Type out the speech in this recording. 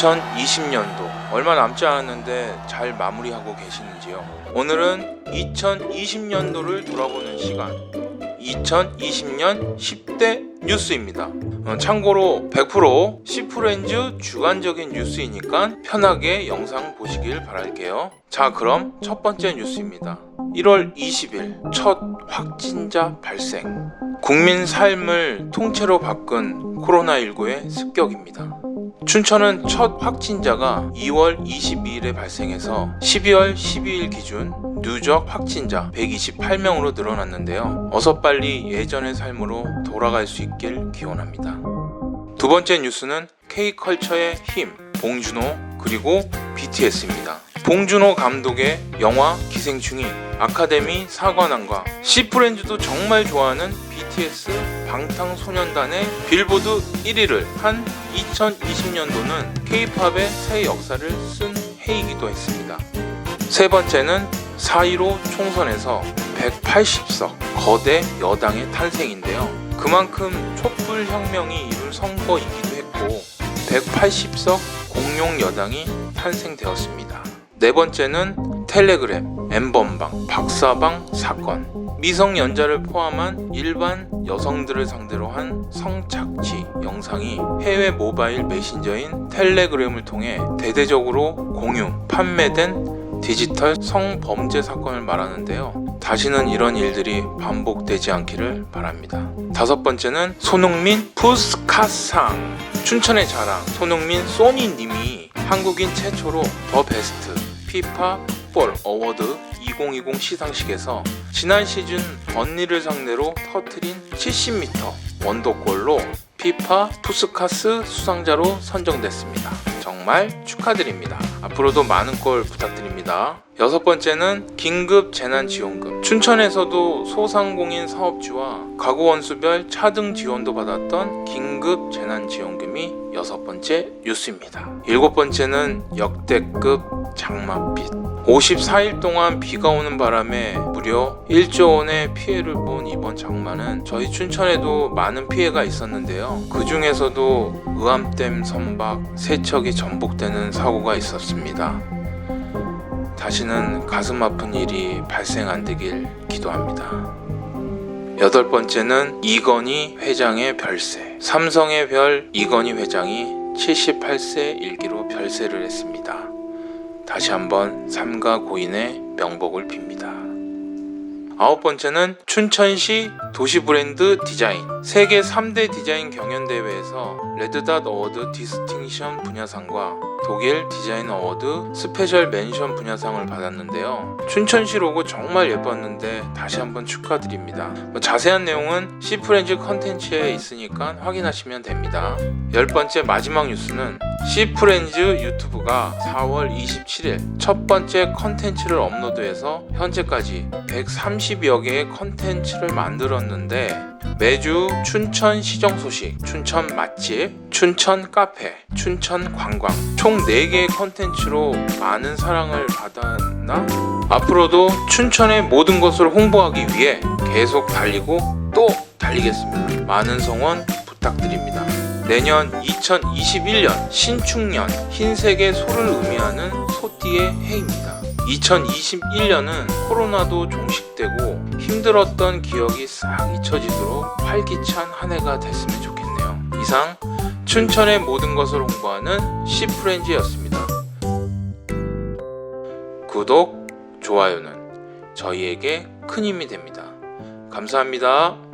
2020년도 얼마 남지 않았는데 잘 마무리하고 계시는지요? 오늘은 2020년도를 돌아보는 시간 2020년 10대 뉴스입니다. 어, 참고로 100% 시프렌즈 주관적인 뉴스이니까 편하게 영상 보시길 바랄게요. 자, 그럼 첫 번째 뉴스입니다. 1월 20일 첫 확진자 발생. 국민 삶을 통째로 바꾼 코로나19의 습격입니다. 춘천은 첫 확진자가 2월 22일에 발생해서 12월 12일 기준 누적 확진자 128명으로 늘어났는데요. 어서 빨리 예전의 삶으로 돌아갈 수 있길 기원합니다. 두 번째 뉴스는 K컬처의 힘, 봉준호 그리고 BTS입니다. 봉준호 감독의 영화 기생충이 아카데미 사관왕과 C프렌즈도 정말 좋아하는 BTS 방탄소년단의 빌보드 1위를 한 2020년도는 K-팝의 새 역사를 쓴 해이기도 했습니다. 세 번째는 4.15 총선에서 180석 거대 여당의 탄생인데요. 그만큼 촛불 혁명이 이룬 선거이기도 했고 180석 공룡 여당이 탄생되었습니다. 네 번째는 텔레그램, 엠번방, 박사방 사건. 미성년자를 포함한 일반 여성들을 상대로 한 성착취 영상이 해외 모바일 메신저인 텔레그램을 통해 대대적으로 공유, 판매된 디지털 성범죄 사건을 말하는데요. 다시는 이런 일들이 반복되지 않기를 바랍니다. 다섯 번째는 손흥민 푸스카상 춘천의 자랑 손흥민 소니님이 한국인 최초로 더 베스트 피파 풋볼 어워드 2020 시상식에서 지난 시즌 언니를 상대로 터트린 70m 원더골로 피파 푸스카스 수상자로 선정됐습니다. 정말 축하드립니다. 앞으로도 많은 골 부탁드립니다. 여섯 번째는 긴급 재난지원금. 춘천에서도 소상공인 사업주와 가구 원수별 차등 지원도 받았던 긴급 재난지원금이 여섯 번째 뉴스입니다. 일곱 번째는 역대급 장맛빛. 54일 동안 비가 오는 바람에 무려 1조 원의 피해를 본 이번 장마는 저희 춘천에도 많은 피해가 있었는데요. 그 중에서도 의암댐 선박 세척이 전복되는 사고가 있었습니다. 다시는 가슴 아픈 일이 발생 안 되길 기도합니다. 여덟 번째는 이건희 회장의 별세. 삼성의 별 이건희 회장이 78세 일기로 별세를 했습니다. 다시 한번 삼가 고인의 명복을 빕니다. 아홉 번째는 춘천시 도시 브랜드 디자인 세계 3대 디자인 경연 대회에서 레드닷 어워드 디스팅션 분야상과 독일 디자인 어워드 스페셜 멘션 분야상을 받았는데요. 춘천시 로고 정말 예뻤는데 다시 한번 축하드립니다. 뭐 자세한 내용은 시프렌즈 컨텐츠에 있으니까 확인하시면 됩니다. 열 번째 마지막 뉴스는 시프렌즈 유튜브가 4월 27일 첫 번째 컨텐츠를 업로드해서 현재까지 130여 개의 컨텐츠를 만들었는데 매주 춘천 시정 소식, 춘천 맛집, 춘천 카페, 춘천 관광 총 4개의 컨텐츠로 많은 사랑을 받았나? 앞으로도 춘천의 모든 것을 홍보하기 위해 계속 달리고 또 달리겠습니다. 많은 성원 부탁드립니다. 내년 2021년 신축년 흰색의 소를 의미하는 소띠의 해입니다. 2021년은 코로나도 종식되고 힘들었던 기억이 싹 잊혀지도록 활기찬 한 해가 됐으면 좋겠네요. 이상 춘천의 모든 것을 홍보하는 시프렌즈였습니다. 구독, 좋아요는 저희에게 큰 힘이 됩니다. 감사합니다.